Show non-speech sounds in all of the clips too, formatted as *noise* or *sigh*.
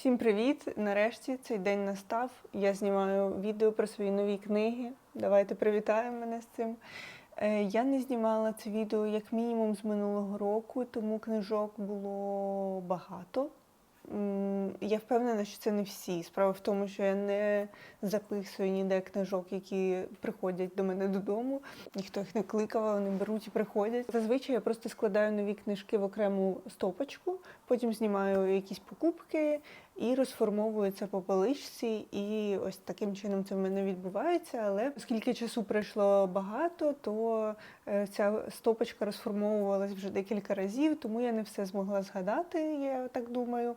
Всім привіт! Нарешті цей день настав. Я знімаю відео про свої нові книги. Давайте привітаємо мене з цим. Е, Я не знімала це відео як мінімум з минулого року, тому книжок було багато. Я впевнена, що це не всі. Справа в тому, що я не записую ніде книжок, які приходять до мене додому. Ніхто їх не кликав, вони беруть і приходять. Зазвичай я просто складаю нові книжки в окрему стопочку, потім знімаю якісь покупки і розформовую це по поличці. І ось таким чином це в мене відбувається. Але оскільки часу пройшло багато, то е, ця стопочка розформовувалась вже декілька разів, тому я не все змогла згадати, я так думаю.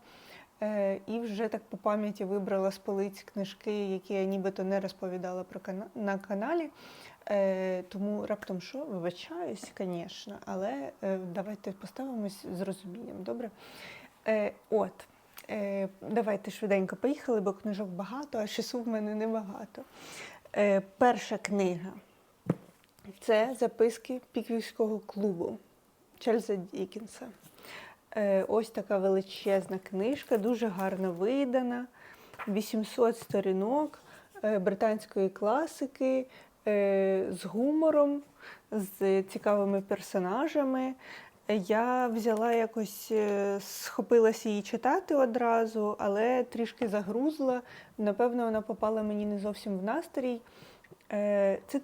Е, І вже так по пам'яті вибрала з полиць книжки, які я нібито не розповідала про кана- на каналі. Е, Тому раптом що, вибачаюсь, звісно, але давайте поставимось з розумінням, добре? От, е, давайте швиденько поїхали, бо книжок багато, а часу в мене небагато. Е, Перша книга це записки Піквівського клубу Чарльза Дікінса. Е, Ось така величезна книжка, дуже гарно видана, 800 сторінок е, британської класики е, з гумором, з цікавими персонажами. Я взяла якось, е, схопилася її читати одразу, але трішки загрузла. Напевно, вона попала мені не зовсім в настрій. Е, Це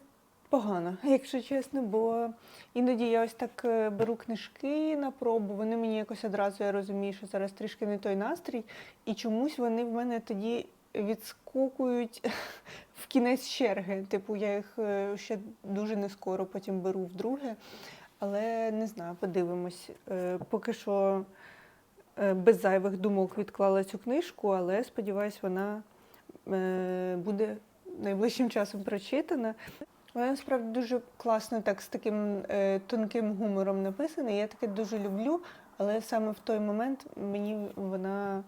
погано, *laughs* якщо чесно, бо іноді я ось так е, беру книжки на пробу, вони мені якось одразу я розумію, що зараз трішки не той настрій, і чомусь вони в мене тоді відскокують *laughs* в кінець черги. Типу, я їх ще дуже не скоро потім беру вдруге. Але не знаю, подивимось. Е, Поки що е, без зайвих думок відклала цю книжку, але сподіваюсь, вона е, буде найближчим часом прочитана. Вона насправді дуже класно так з таким тонким гумором написана. Я таке дуже люблю, але саме в той момент мені вона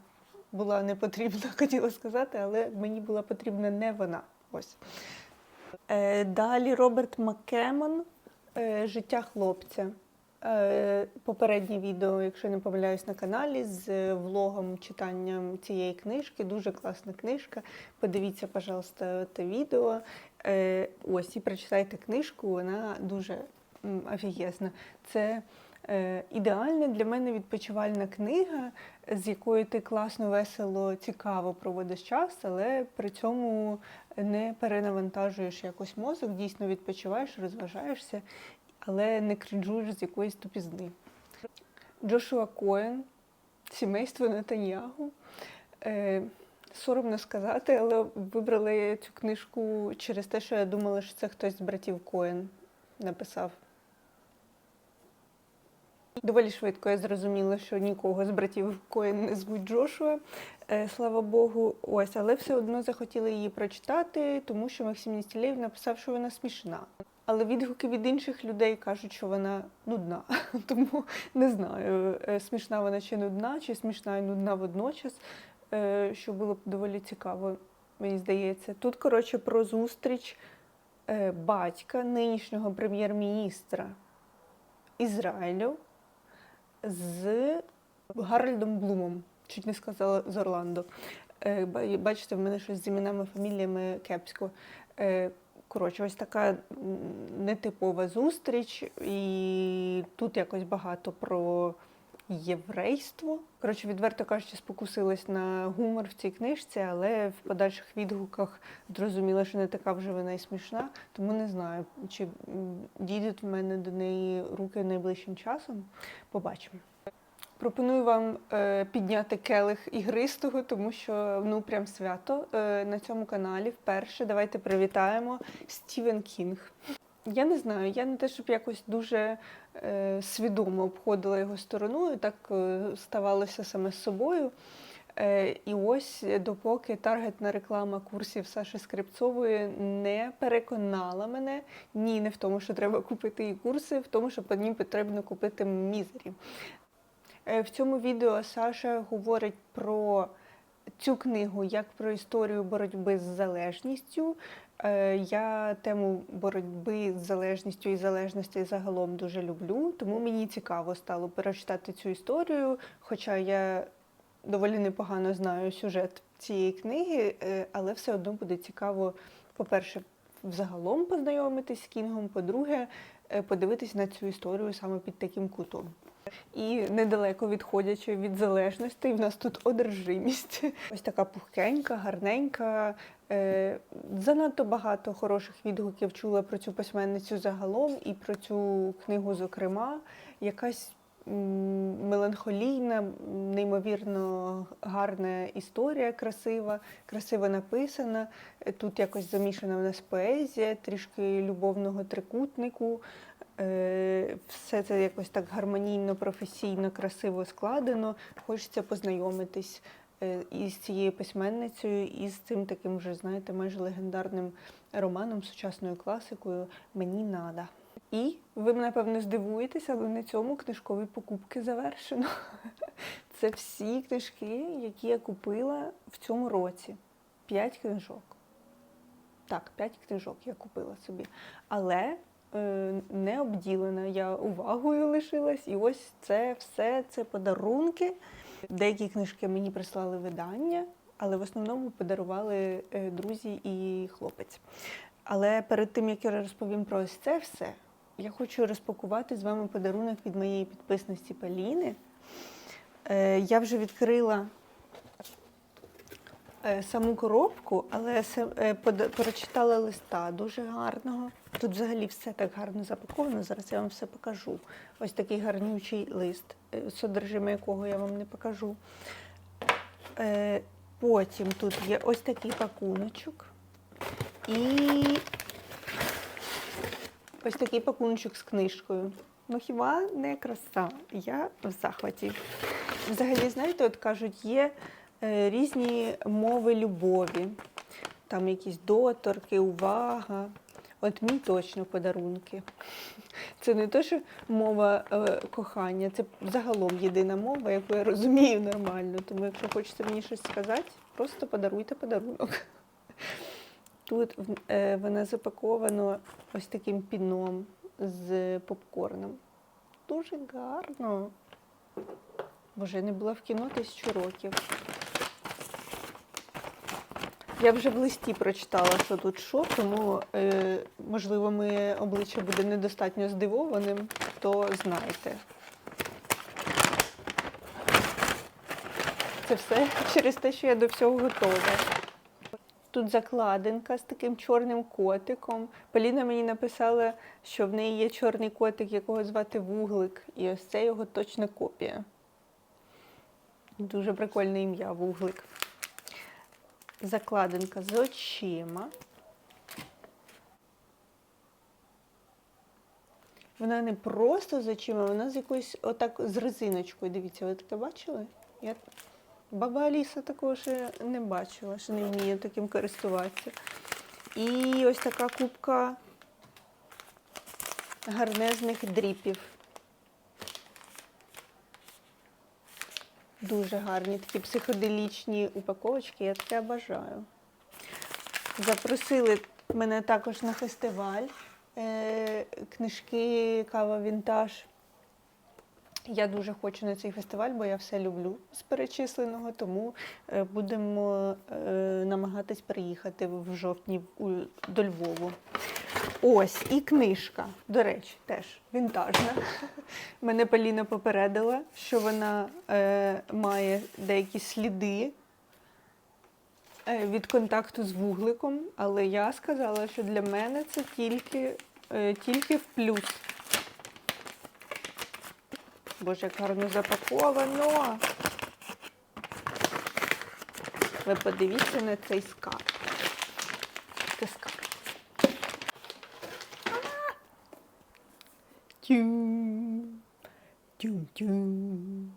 була не потрібна, *laughs* хотіла сказати, але мені була потрібна не вона. Ось. Далі Роберт Маккемон Життя хлопця. Е, Попереднє відео, якщо не помиляюсь, на каналі з е, влогом читанням цієї книжки. Дуже класна книжка. Подивіться, пожалуйста, це відео. Е, Ось і прочитайте книжку, вона дуже офігезна. Це е, ідеальна для мене відпочивальна книга, з якою ти класно, весело, цікаво проводиш час, але при цьому не перенавантажуєш якось мозок, дійсно відпочиваєш, розважаєшся, але не крінжуєш з якоїсь тупізни. Джошуа Коен, Сімейство Нетаньягу. Е, соромно сказати, але вибрала цю книжку через те, що я думала, що це хтось з братів Коен написав. Доволі швидко я зрозуміла, що нікого з братів Коен не звуть Джошуа. Е, слава Богу, ось, але все одно захотіла її прочитати, тому що Максим Ністілєв написав, що вона смішна. Але відгуки від інших людей кажуть, що вона нудна. *laughs* Тому не знаю, е, смішна вона чи нудна, чи смішна і нудна водночас, е, що було б доволі цікаво, мені здається. Тут, коротше, про зустріч батька нинішнього прем'єр-міністра Ізраїлю з Гарольдом Блумом. Чуть не сказала з Орландо. Е, ба- Бачите, в мене щось з іменами, фаміліями кепсько. Е, Коротше, ось така нетипова зустріч, і тут якось багато про єврейство. Коротше, відверто кажучи, спокусилась на гумор в цій книжці, але в подальших відгуках зрозуміла, що не така вже вона і смішна, тому не знаю, чи дійдуть в мене до неї руки найближчим часом. Побачимо. Пропоную вам е, підняти келих ігристого, тому що ну прям свято е, на цьому каналі вперше. Давайте привітаємо Стівен Кінг. Я не знаю, я не те, щоб якось дуже свідомо обходила його стороною, так е, ставалося саме з собою. Е, і ось допоки таргетна реклама курсів Саші Скрипцової не переконала мене ні, не в тому, що треба купити її курси, в тому, що по ним потрібно купити мізері. Е, В цьому відео Саша говорить про цю книгу як про історію боротьби з залежністю. Е, Я тему боротьби з залежністю і залежності загалом дуже люблю, тому мені цікаво стало перечитати цю історію, хоча я доволі непогано знаю сюжет цієї книги, е, але все одно буде цікаво, по-перше, взагалом познайомитись з Кінгом, по-друге, е, подивитись на цю історію саме під таким кутом. І недалеко відходячи від залежностей, в нас тут одержимість. *laughs* Ось така пухкенька, гарненька. Е, Занадто багато хороших відгуків чула про цю письменницю загалом і про цю книгу, зокрема. Якась меланхолійна, неймовірно гарна історія, красива, красиво написана. Тут якось замішана в нас поезія, трішки любовного трикутнику. Е, Все це якось так гармонійно, професійно, красиво складено. Хочеться познайомитись е, із цією письменницею, і з цим таким вже, знаєте, майже легендарним романом, сучасною класикою Мені нада. І ви, напевно, здивуєтесь, але на цьому книжкові покупки завершено. *laughs* Це всі книжки, які я купила в цьому році. П'ять книжок. Так, п'ять книжок я купила собі. Але не обділена. Я увагою лишилась. І ось це все це подарунки. Деякі книжки мені прислали видання, але в основному подарували е, друзі і хлопець. Але перед тим, як я розповім про ось це все, я хочу розпакувати з вами подарунок від моєї підписниці Поліни. Е, я вже відкрила е, саму коробку, але е, прочитала листа дуже гарного. Тут взагалі все так гарно запаковано. Зараз я вам все покажу. Ось такий гарнючий лист, е, содержиме якого я вам не покажу. Е, Потім тут є ось такий пакуночок. І ось такий пакуночок з книжкою. Ну хіба не краса? Я в захваті. Взагалі, знаєте, от кажуть, є е, різні мови любові, там якісь доторки, увага. От мій точно подарунки. Це не те, що мова е, кохання, це загалом єдина мова, яку я розумію нормально. Тому якщо хочете мені щось сказати, просто подаруйте подарунок. Тут е, вона запаковано ось таким піном з попкорном. Дуже гарно. Боже, я не була в кіно тисячу років. Я вже в листі прочитала, що тут що, тому, е, можливо, моє обличчя буде недостатньо здивованим, то знайте. Це все *laughs* через те, що я до всього готова. Тут закладинка з таким чорним котиком. Поліна мені написала, що в неї є чорний котик, якого звати Вуглик, і ось це його точна копія. Дуже прикольне ім'я Вуглик. Закладинка з очима. Вона не просто з очима, вона з якоюсь отак з резиночкою. Дивіться, ви таке бачили? Я... Баба Аліса такого ще не бачила, що не вміє таким користуватися. І ось така кубка гарнезних дріпів. Дуже гарні такі психоделічні упаковочки, я таке бажаю. Запросили мене також на фестиваль е, книжки Кава Вінтаж. Я дуже хочу на цей фестиваль, бо я все люблю з перечисленого, тому е, будемо е, намагатись приїхати в жовтні до Львову. Ось і книжка, до речі, теж вінтажна. Мене Поліна попередила, що вона е, має деякі сліди е, від контакту з вугликом, але я сказала, що для мене це тільки, е, тільки в плюс. Боже, як гарно запаковано. Ви подивіться на цей скарб. Це скарб. Тюм. Тюм-тюм.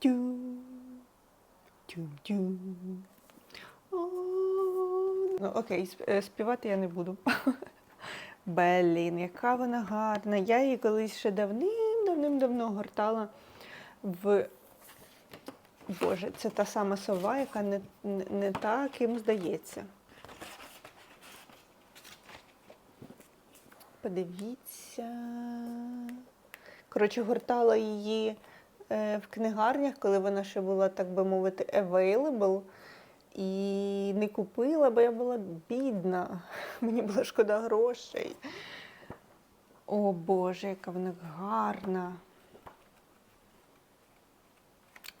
Тюм. Тюм-тюм. Ну, окей, співати я не буду. Блін, яка вона гарна. Я її колись ще давним-давним-давно гортала в. Боже, це та сама сова, яка не, не, не та, ким здається. Подивіться. Коротше, гортала її е, в книгарнях, коли вона ще була, так би мовити, available. І не купила, бо я була бідна. *laughs* Мені було шкода грошей. О Боже, яка вона гарна.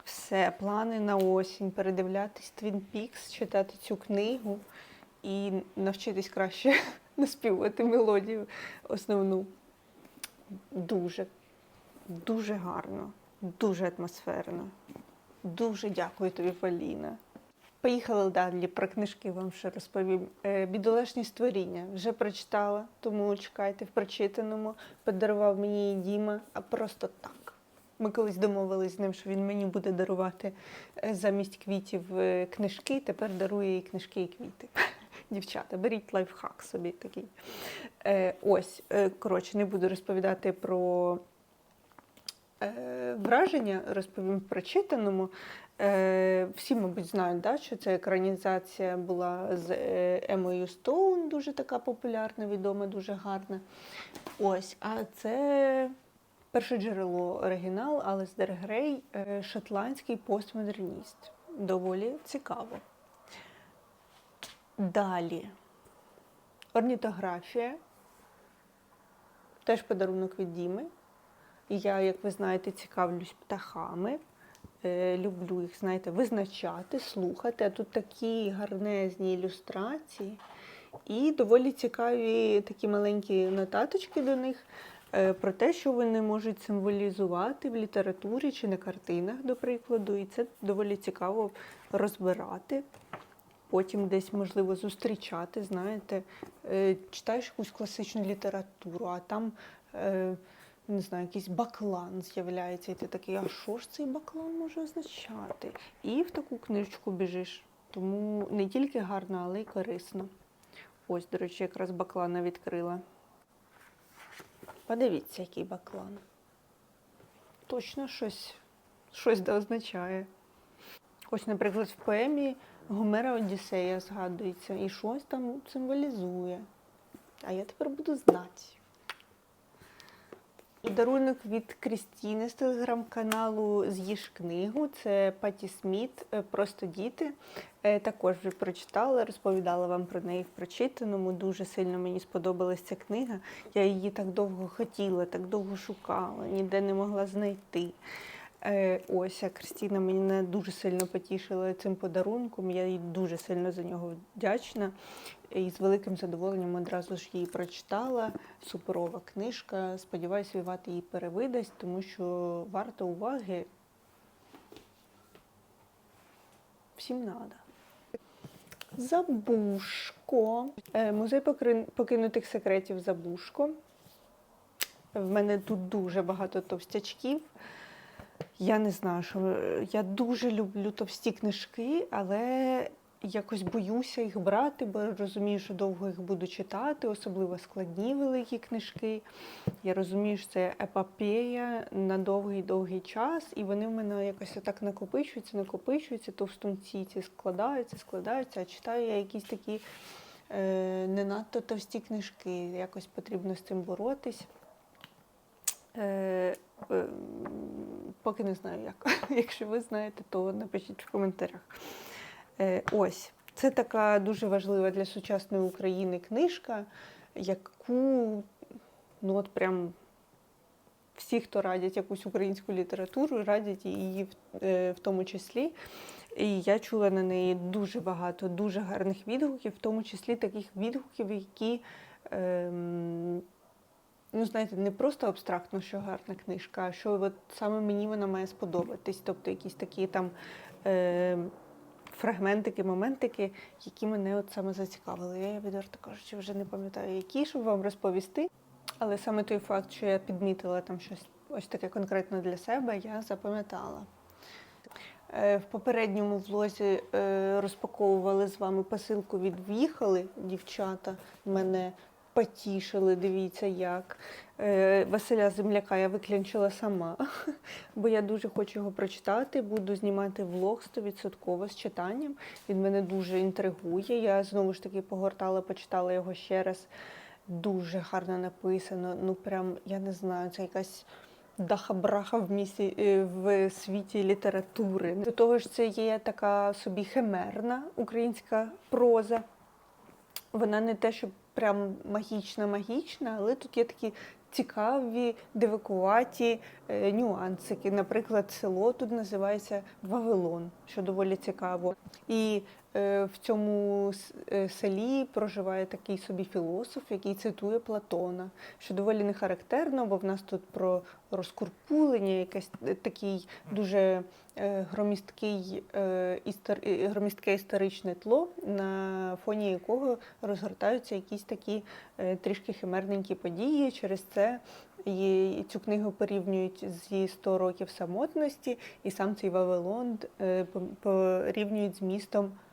Все, плани на осінь, передивлятись Twin Peaks, читати цю книгу і навчитись краще *laughs* наспівати мелодію основну. Дуже, дуже гарно, дуже атмосферно. Дуже дякую тобі, Поліна. Поїхали далі про книжки вам ще розповім. Е, Бідолашні створіння вже прочитала, тому чекайте в прочитаному. Подарував мені її Діма, а просто так. Ми колись домовились з ним, що він мені буде дарувати е, замість квітів е, книжки, тепер дарує їй книжки і квіти. Дівчата, беріть лайфхак собі такий. Е, ось, е, коротше, не буду розповідати про е, враження, розповім в прочитаному. Е, всі, мабуть, знають, да, що це екранізація була з е, Емою Стоун, дуже така популярна, відома, дуже гарна. Ось, а це перше джерело оригінал, Алестер Грей, е, шотландський постмодерніст. Доволі цікаво. Далі. Орнітографія. Теж подарунок від Діми. Я, як ви знаєте, цікавлюсь птахами. Е, люблю їх, знаєте, визначати, слухати. А тут такі гарнезні ілюстрації. І доволі цікаві такі маленькі нотаточки до них е, про те, що вони можуть символізувати в літературі чи на картинах, до прикладу. І це доволі цікаво розбирати. Потім десь можливо зустрічати, знаєте, Е, читаєш якусь класичну літературу, а там е, не знаю, якийсь баклан з'являється, і ти такий, а що ж цей баклан може означати? І в таку книжечку біжиш. Тому не тільки гарно, але й корисно. Ось, до речі, якраз баклана відкрила. Подивіться, який баклан. Точно щось, щось означає. Ось, наприклад, в поемі Гомера Одіссея згадується і щось там символізує. А я тепер буду знати. Подарунок від Крістіни з телеграм-каналу З'їж книгу. Це Паті Сміт, е, просто діти. Е, Також вже прочитала, розповідала вам про неї в прочитаному. Дуже сильно мені сподобалася ця книга. Я її так довго хотіла, так довго шукала, ніде не могла знайти. Е, Ось а Кристина мене дуже сильно потішила цим подарунком. Я їй дуже сильно за нього вдячна. І з великим задоволенням одразу ж її прочитала. Суперова книжка. Сподіваюся, Віват її перевидасть, тому що варто уваги. Всім надо. Забушко. Е, Музей покинутих секретів Забушко. В мене тут дуже багато товстячків. Я не знаю, що е, я дуже люблю товсті книжки, але якось боюся їх брати, бо розумію, що довго їх буду читати, особливо складні великі книжки. Я розумію, що це епопея на довгий-довгий час, і вони в мене якось отак накопичуються, накопичуються, товстунці ці складаються, складаються, а читаю я якісь такі е, не надто товсті книжки. Якось потрібно з цим боротись. Е, поки не знаю як. *laughs* Якщо ви знаєте, то напишіть в коментарях. Е, ось, це така дуже важлива для сучасної України книжка, яку ну от прям всі, хто радять якусь українську літературу, радять її в, е, тому числі. І я чула на неї дуже багато дуже гарних відгуків, в тому числі таких відгуків, які. Ем, ну, знаєте, не просто абстрактно, що гарна книжка, а що от саме мені вона має сподобатись. Тобто якісь такі там е, фрагментики, моментики, які мене от саме зацікавили. Я відверто кажучи, вже не пам'ятаю, які, щоб вам розповісти. Але саме той факт, що я підмітила там щось ось таке конкретно для себе, я запам'ятала. Е, В попередньому влозі е, розпаковували з вами посилку від В'їхали. Дівчата мене потішили, дивіться як. Е, Василя Земляка я виключила сама, *laughs* бо я дуже хочу його прочитати. Буду знімати влог 100% з читанням. Він мене дуже інтригує. Я знову ж таки погортала, почитала його ще раз. Дуже гарно написано. Ну, прям, я не знаю, це якась даха-браха в місті е, в світі літератури. До того ж, це є така собі химерна українська проза. Вона не те, що прям магічна, магічна, але тут є такі цікаві, дивакуваті е, нюансики. Наприклад, село тут називається Вавилон, що доволі цікаво. І в цьому е, селі проживає такий собі філософ, який цитує Платона, що доволі не характерно, бо в нас тут про розкурпулення, якесь е, такий дуже е, громісткий, е, е, громістке історичне тло, на фоні якого розгортаються якісь такі е, трішки химерненькі події. Через це її, цю книгу порівнюють зі 100 років самотності, і сам цей Вавилон е, порівнюють з містом е,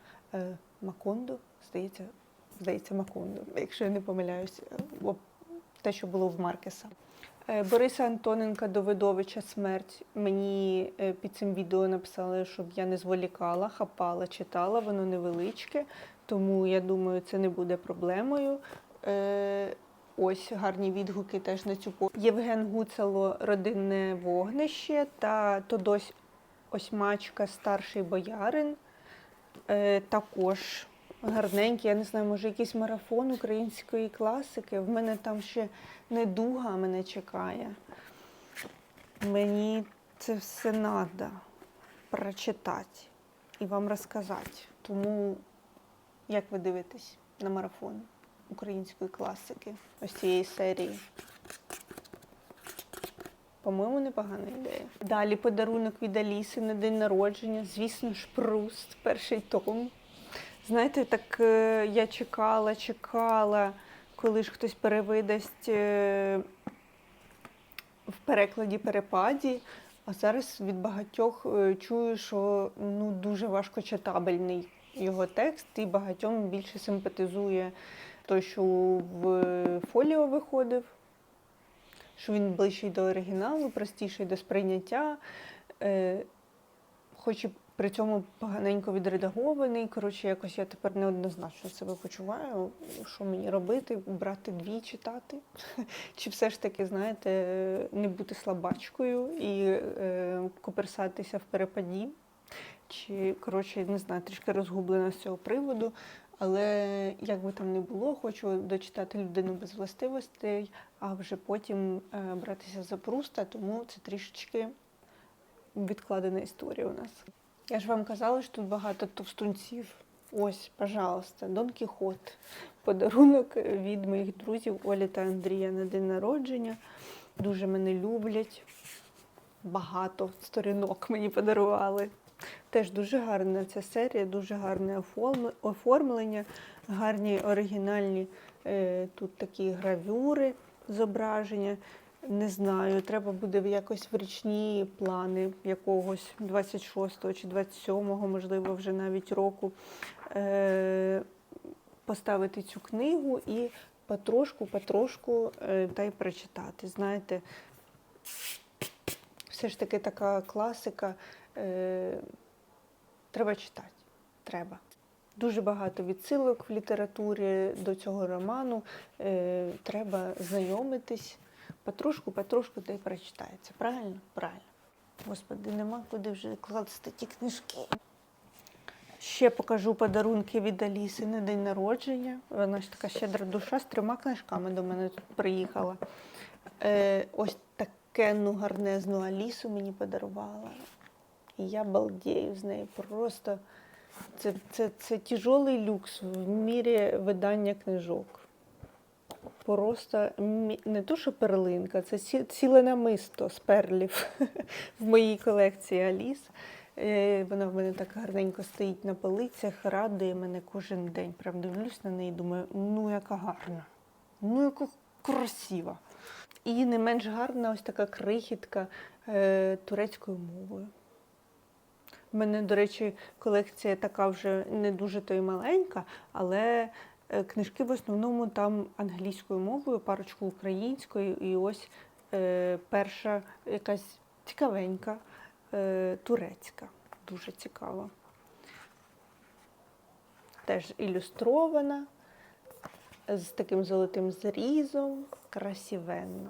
Макондо, здається, здається, Макондо, якщо я не помиляюсь, е, те, що було в Маркеса. Е, Бориса Антоненка Довидовича смерть. Мені е, під цим відео написали, щоб я не зволікала, хапала, читала, воно невеличке, тому я думаю, це не буде проблемою. Е, Ось гарні відгуки теж на цю по. Євген Гуцало Родинне вогнище та Тодось Осьмачка Старший боярин. Е, також гарненький, я не знаю, може якийсь марафон української класики. В мене там ще недуга мене чекає. Мені це все треба прочитати і вам розказати. Тому як ви дивитесь на марафон української класики ось цієї серії? По-моєму, непогана ідея. Далі подарунок від Аліси на день народження. Звісно ж, Пруст, перший том. Знаєте, так е, я чекала, чекала, коли ж хтось перевидасть е, в перекладі перепаді. А зараз від багатьох е, чую, що ну, дуже важко читабельний його текст, і багатьом більше симпатизує той, що в фоліо виходив, що він ближчий до оригіналу, простіший до сприйняття, е, хоч і при цьому поганенько відредагований. Коротше, якось я тепер неоднозначно себе почуваю. Що мені робити? Брати дві читати? Чи все ж таки, знаєте, не бути слабачкою і е, коперсатися в перепаді? Чи, коротше, не знаю, трішки розгублена з цього приводу. Але як би там не було, хочу дочитати людину без властивостей, а вже потім е, братися за пруста, тому це трішечки відкладена історія у нас. Я ж вам казала, що тут багато товстунців. Ось, пожалуйста, Дон Кіхот. Подарунок від моїх друзів Олі та Андрія на день народження. Дуже мене люблять. Багато сторінок мені подарували. Теж дуже гарна ця серія, дуже гарне оформлення, гарні оригінальні е, тут такі гравюри, зображення. Не знаю, треба буде якось в річні плани якогось 26-го чи 27-го, можливо, вже навіть року е, поставити цю книгу і потрошку, потрошку е, та й прочитати. Знаєте, все ж таки така класика. Е, треба читати. Треба. Дуже багато відсилок в літературі до цього роману. Е, треба знайомитись. Потрошку, потрошку та й прочитається. Правильно? Правильно. Господи, нема куди вже класти ті книжки. Ще покажу подарунки від Аліси на день народження. Вона ж така щедра душа з трьома книжками до мене тут приїхала. Е, ось таке ну, гарнезну Алісу мені подарувала. І я балдею з нею. Просто це, це, це тяжелий люкс в мірі видання книжок. Просто не то, що перлинка, це ціле намисто з перлів *laughs* в моїй колекції Аліс. Е, Вона в мене так гарненько стоїть на полицях, радує мене кожен день. Прям дивлюсь на неї і думаю, ну яка гарна, ну яка красива. І не менш гарна ось така крихітка е, турецькою мовою. У мене, до речі, колекція така вже не дуже то й маленька, але е, книжки в основному там англійською мовою, парочку українською, і ось е, перша якась цікавенька е, турецька. Дуже цікава. Теж ілюстрована, з таким золотим зрізом, красивенно.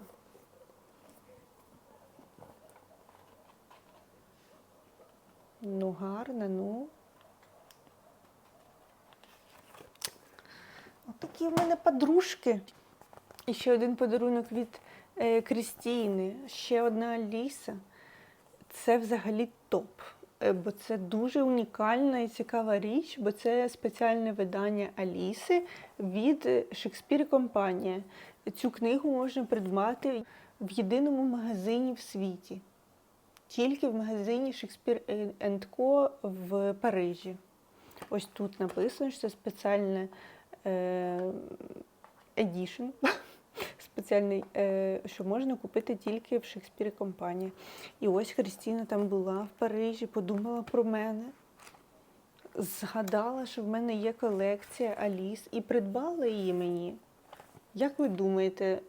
Ну, гарна, ну. Отакі в мене подружки. І ще один подарунок від е, Крістіни, ще одна Аліса. Це взагалі топ. Е, Бо це дуже унікальна і цікава річ, бо це спеціальне видання Аліси від Шекспір Компанія. Цю книгу можна придбати в єдиному магазині в світі. Тільки в магазині Шекспір Co в Парижі. Ось тут написано, що це спеціальне едішн, *laughs* спеціальний, е, що можна купити тільки в Шекспір Компанії. І ось Христіна там була в Парижі, подумала про мене, згадала, що в мене є колекція Аліс і придбала її мені. Як ви думаєте,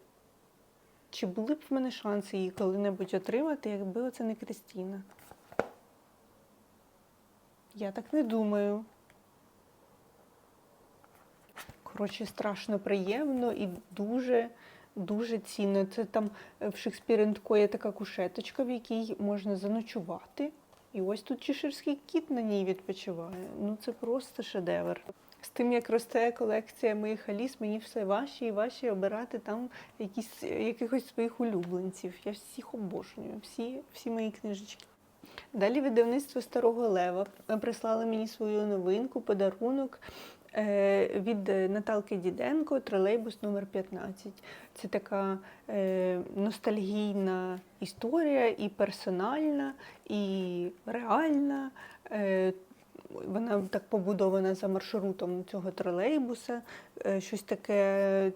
чи були б в мене шанси її коли-небудь отримати, якби оце не Крістіна? Я так не думаю. Коротше, страшно приємно і дуже, дуже цінно. Це там в Шекспір Co є така кушеточка, в якій можна заночувати. І ось тут чеширський кіт на ній відпочиває. Ну це просто шедевр. З тим, як росте колекція моїх аліс, мені все важче і важче обирати там якісь, якихось своїх улюбленців. Я всіх обожнюю, всі, всі мої книжечки. Далі видавництво Старого Лева прислали мені свою новинку, подарунок е, від Наталки Діденко, тролейбус номер 15. Це така е, ностальгійна історія, і персональна, і реальна. Вона так побудована за маршрутом цього тролейбуса. Е, Щось таке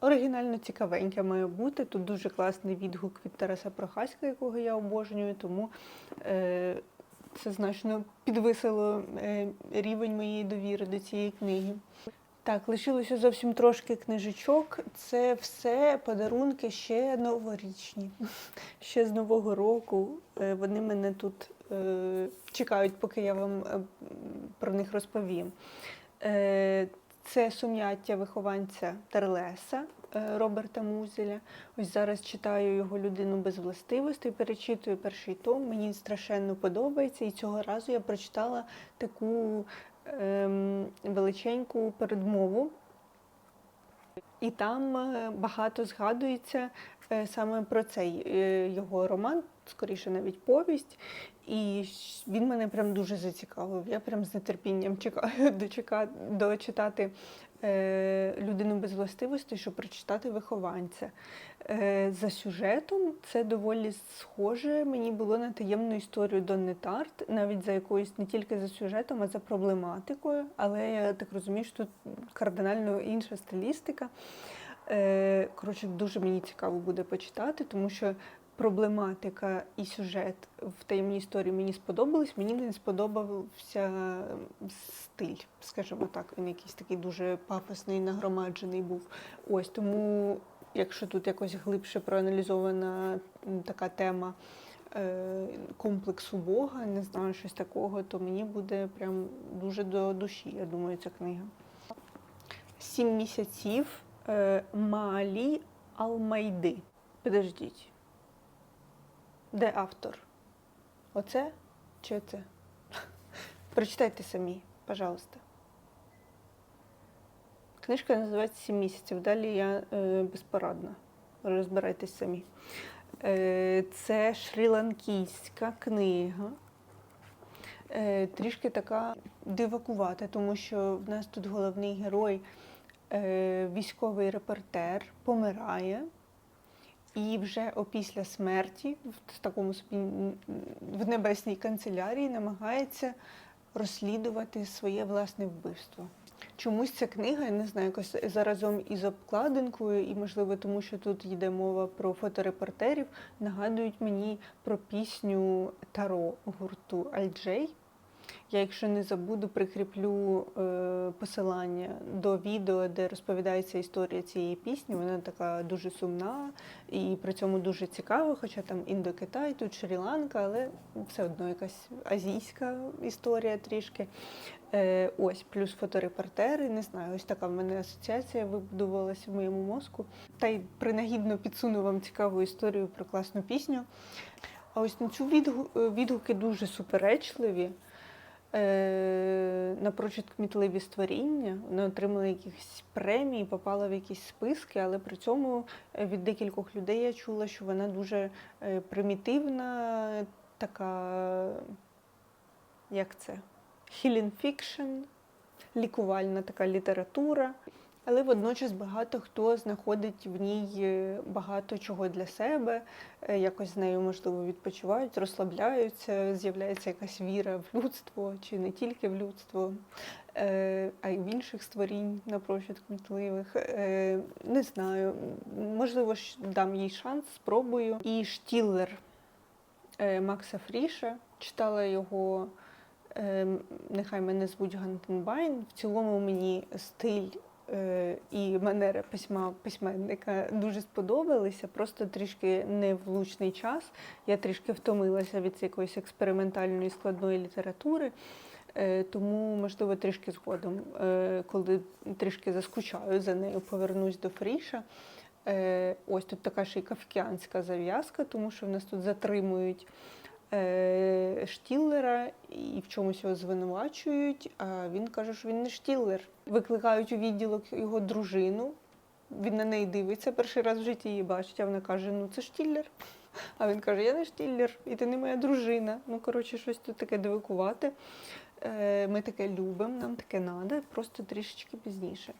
оригінально цікавеньке має бути. Тут дуже класний відгук від Тараса Прохаська, якого я обожнюю, тому е, це значно підвисило е, рівень моєї довіри до цієї книги. Так, лишилося зовсім трошки книжечок. Це все подарунки ще новорічні, *laughs* ще з Нового року. Е, Вони мене тут е, чекають, поки я вам е, про них розповім. Це сум'яття вихованця Терлеса Роберта Музеля. Ось зараз читаю його людину без властивостей, перечитую перший том. Мені страшенно подобається. І цього разу я прочитала таку ем, величеньку передмову. І там е, багато згадується е, саме про цей е, його роман, скоріше навіть повість. І він мене прям дуже зацікавив. Я прям з нетерпінням чекаю *laughs* дочитати людину без властивостей, щоб прочитати вихованця. Е, за сюжетом це доволі схоже мені було на таємну історію Донни Тарт, навіть за якоюсь не тільки за сюжетом, а за проблематикою. Але я так розумію, що тут кардинально інша стилістика. Е, Коротше, дуже мені цікаво буде почитати, тому що проблематика і сюжет в таємній історії мені сподобались. Мені не сподобався стиль, скажімо так. Він якийсь такий дуже пафосний, нагромаджений був. Ось тому, якщо тут якось глибше проаналізована така тема. е, Комплексу Бога, не знаю, щось такого, то мені буде прям дуже до душі, я думаю, ця книга. Сім місяців е, Маалі Алмайди. Підождіть. Де автор? Оце чи оце? *laughs* Прочитайте самі, пожалуйста. Книжка називається Сім місяців. Далі я е, безпорадна. Розбирайтесь самі. Е, це шрі-ланкійська книга. Е, трішки така дивакувата, тому що в нас тут головний герой, е, військовий репортер, помирає. І вже опісля смерті, в такому в небесній канцелярії, намагається розслідувати своє власне вбивство. Чомусь ця книга, я не знаю, якось заразом із обкладинкою, і можливо, тому що тут йде мова про фоторепортерів, нагадують мені про пісню Таро гурту Альджей. Я, якщо не забуду, прикріплю е, посилання до відео, де розповідається історія цієї пісні. Вона така дуже сумна і при цьому дуже цікава, хоча там Індокитай, тут Шрі-Ланка, але все одно якась азійська історія трішки. Е, ось, плюс фоторепортери, не знаю, ось така в мене асоціація вибудувалася в моєму мозку. Та й принагідно підсуну вам цікаву історію про класну пісню. А ось на цю відгу- відгуки дуже суперечливі. Е, напрочуд кмітливі створіння. вони отримали якісь премії, попала в якісь списки, але при цьому е, від декількох людей я чула, що вона дуже е, примітивна, така, як це? Fiction, лікувальна така література. Але водночас багато хто знаходить в ній е, багато чого для себе, е, якось з нею можливо відпочивають, розслабляються, з'являється якась віра в людство, чи не тільки в людство, е, а й в інших створінь, напрочуд кмітливих. Е, Не знаю, можливо, дам їй шанс, спробую. І Штіллер Макса Фріша читала його. е, Нехай мене звуть Гантенбайн. В цілому мені стиль і манера письма письменника дуже сподобалися, просто трішки не в влучний час. Я трішки втомилася від якоїсь експериментальної складної літератури. Е, Тому, можливо, трішки згодом, е, коли трішки заскучаю за нею, повернусь до Фріша. Е, Ось тут така ще й кавкіанська зав'язка, тому що в нас тут затримують е, Штіллера і в чомусь його звинувачують. А він каже, що він не Штіллер. Викликають у відділок його дружину. Він на неї дивиться, перший раз в житті її бачить, а вона каже: Ну це Штіллер. А він каже: Я не Штіллер, і ти не моя дружина. Ну, коротше, щось тут таке дивикувати. Е, Ми таке любимо, нам таке треба, просто трішечки пізніше.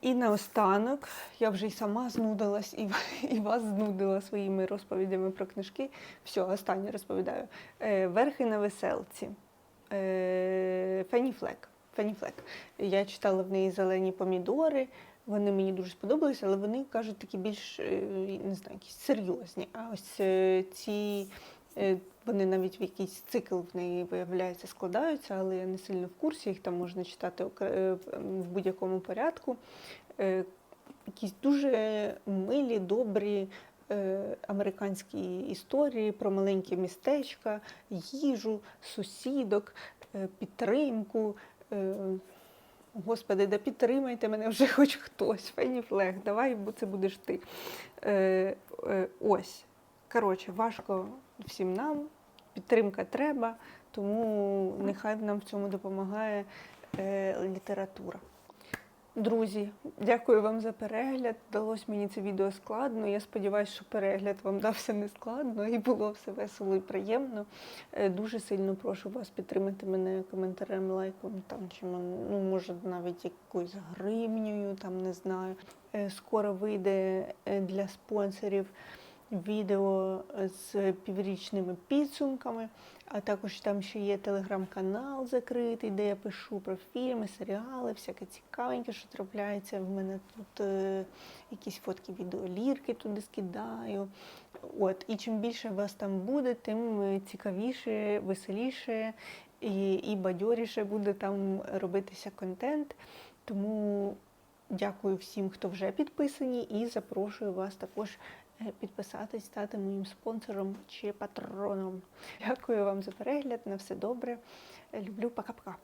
І наостанок я вже й сама знудилась, і, і вас знудила своїми розповідями про книжки. Все, останнє розповідаю. Е, Верхи на веселці. Е, Фенні Флек. Фенні Флек. Я читала в неї зелені помідори. Вони мені дуже сподобалися, але вони кажуть такі більш е, не знаю, якісь серйозні. А ось е, ці е, вони навіть в якийсь цикл в неї виявляється, складаються, але я не сильно в курсі. Їх там можна читати е, в будь-якому порядку. Е, Якісь дуже милі, добрі е, американські історії про маленькі містечка, їжу, сусідок, підтримку. Господи, да підтримайте мене вже хоч хтось. Фені Флег, давай, це будеш ти. Ось. Коротше, важко всім нам, підтримка треба, тому нехай нам в цьому допомагає е, література. Друзі, дякую вам за перегляд. Далось мені це відео складно. Я сподіваюся, що перегляд вам дався не складно і було все весело і приємно. Е, Дуже сильно прошу вас підтримати мене коментарем, лайком, там чи ну, може навіть якоюсь гривнею, там не знаю. Е, Скоро вийде для спонсорів відео з піврічними підсумками, а також там ще є телеграм-канал закритий, де я пишу про фільми, серіали, всяке цікавеньке, що трапляється. В мене тут е, якісь фотки відеолірки туди скидаю. От, і чим більше вас там буде, тим е, цікавіше, веселіше і, і бадьоріше буде там робитися контент. Тому дякую всім, хто вже підписані, і запрошую вас також підписатись, стати моїм спонсором чи патроном. Дякую вам за перегляд. На все добре. Люблю, пока-пока.